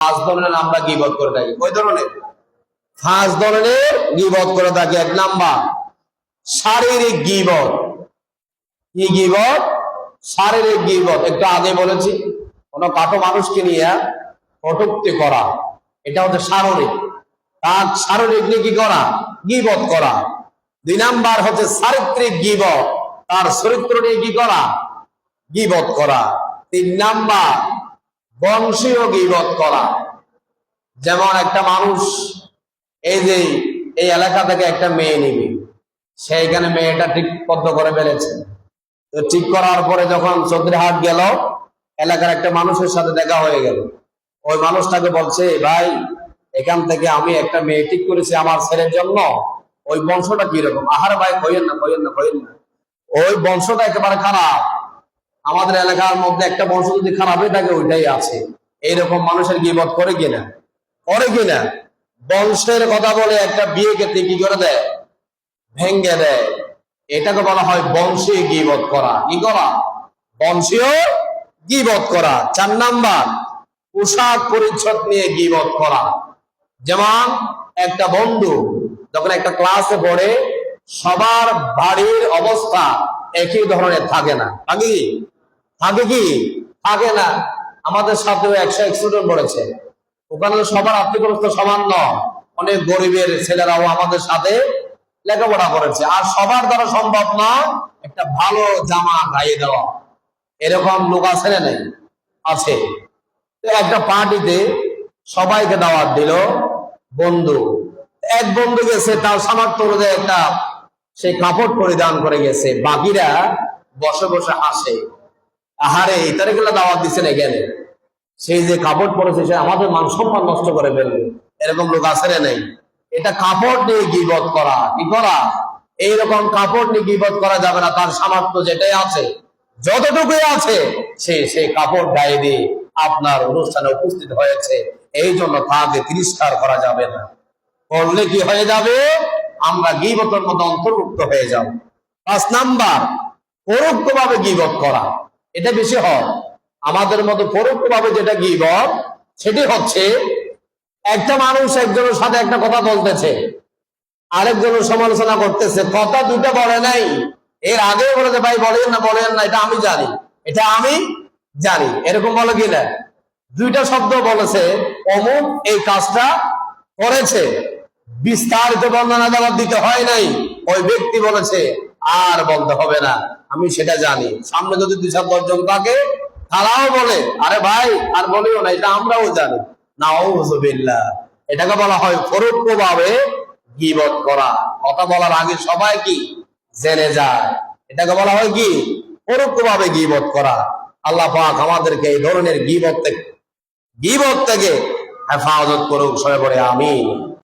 পাঁচ ধরনের আমরা গিবত করে থাকি? ধরনের? পাঁচ ধরনের গিবত করে থাকি? এক নাম্বার, শারীরিক গিবত কি গিবত শারীরিক গিবত একটু আগে বলেছি কাটো মানুষকে নিয়ে কটুক্তি করা, এটা হচ্ছে শারীরিক। তার শারীরিক নিয়ে কি করা? গিবত করা? দুই নাম্বার হচ্ছে চারিত্রিক গিবত তার চরিত্র নিয়ে কি করা? গিবত করা? তিন নাম্বার বংশীয় গিবত করা। যেমন একটা মানুষ এই যে এই এলাকা থেকে একটা মেয়ে নিবে, সেইখানে মেয়েটা ঠিক পদ্ম করে ফেলেছে। তো ঠিক করার পরে যখন চৌধুরীহাট গেল, এলাকার একটা মানুষের সাথে দেখা হয়ে গেল। ওই মানুষটাকে বলছে ভাই, এখান থেকে আমি একটা মেয়ে ঠিক করেছি আমার ছেলের জন্য। ওই বংশটা কীরকম? আহার ভাই কইেন না কইেন না কইেন না। ওই বংশটা একেবারে খারাপ। আমাদের এলাকার মধ্যে একটা বংশ যদি খারাপ হয়ে থাকে, ওইটাই আছে। এইরকম মানুষের গিবত করে কিনা করে কিনা বংশের কথা বলে একটা বিয়েকে কি করে দেয় ভেঙ্গে দেয়। এটাকে বলা হয় বংশীয় গিবত করা। কি করা? বংশীয় গিবত করা। চার নাম্বার, পোশাক পরিচ্ছদ নিয়ে গিবত করা। যেমন একটা বন্ধু যখন একটা ক্লাসে পড়ে, সবার বাড়ির অবস্থা একই ধরনের থাকে না। কি? থাকে কি? থাকে না। আমাদের সাথেও একশো এক স্টুডেন্ট পড়েছে। ওখানে সবার আর্থিক অবস্থা সমান নয়। অনেক গরিবের ছেলেরাও আমাদের সাথে লেখাপড়া করেছে। আর সবার দ্বারা সম্ভব না একটা ভালো জামা গায়ে দেওয়া। এরকম লোক আছে না নেই? আছে। তো একটা পার্টিতে সবাইকে দাওয়াত দিল বন্ধু। এক বন্ধু গেছে, তার সামর্থ্য অনুযায়ী একটা সেই কাপড় পরিধান করে গেছে। বাকিরা বসে বসে হাসে। আহারে ইতারে গুলা দাওয়াত দিচ্ছে না এখানে। সেই যে কাপড় পরেছে, সে আমাদের মান সম্মান নষ্ট করে ফেলবে। এরকম লোক না নেই? এটা কাপড় নিয়ে গিবত করা। কি করা? এইরকম কাপড় নিয়ে গিবত করা যাবে না। তার সামর্থ্য যেটাই আছে, যতটুকুই আছে, সে সেই কাপড় গায়ে দিয়ে আপনার অনুষ্ঠানে উপস্থিত হয়েছে। এই জন্য তাকে তিরস্কার করা যাবে না। করলে কি হয়ে যাবে? আমরা গিবতের মতো অন্তর্ভুক্ত হয়ে যাব। পাঁচ নাম্বার পরোক্ষ ভাবে গিবত করা। এটা বেশি হয়। আমাদের মতো পরোক্ষ ভাবে যেটা গিবত সেটি হচ্ছে, একটা মানুষ একজনের সাথে একটা কথা বলতেছে, আরেকজনের সমালোচনা করতেছে, কথা দুটো বলে নাই। এর আগেও বলেছে, ভাই, বলেন না বলেন না, এটা আমি জানি, এটা আমি জানি। এরকম বলে কি না? দুইটা শব্দ বলেছে, অমুক এই কাজটা করেছে, বিস্তারিত বর্ণনা জবাব দিতে হয় নাই। ওই ব্যক্তি বলেছে, আর বলতে হবে না। আমি সেটা জানি। সামনে যদি দুই সাত দশজন থাকে, তারাও বলে, আরে ভাই, আর বলিও না, এটা আমরাও জানি। না হুজুবিল্লাহ এটাকে বলা হয় পরোক্ষ ভাবে করা। কথা বলার আগে সবাই কি? জেনে যায়। এটাকে বলা হয় কি? পরোক্ষ ভাবে গিবত করা। আল্লাহ পাক আমাদেরকে এই ধরনের গিবত থেকে গিবত থেকে হেফাজত করুক, সবাই বলে আমি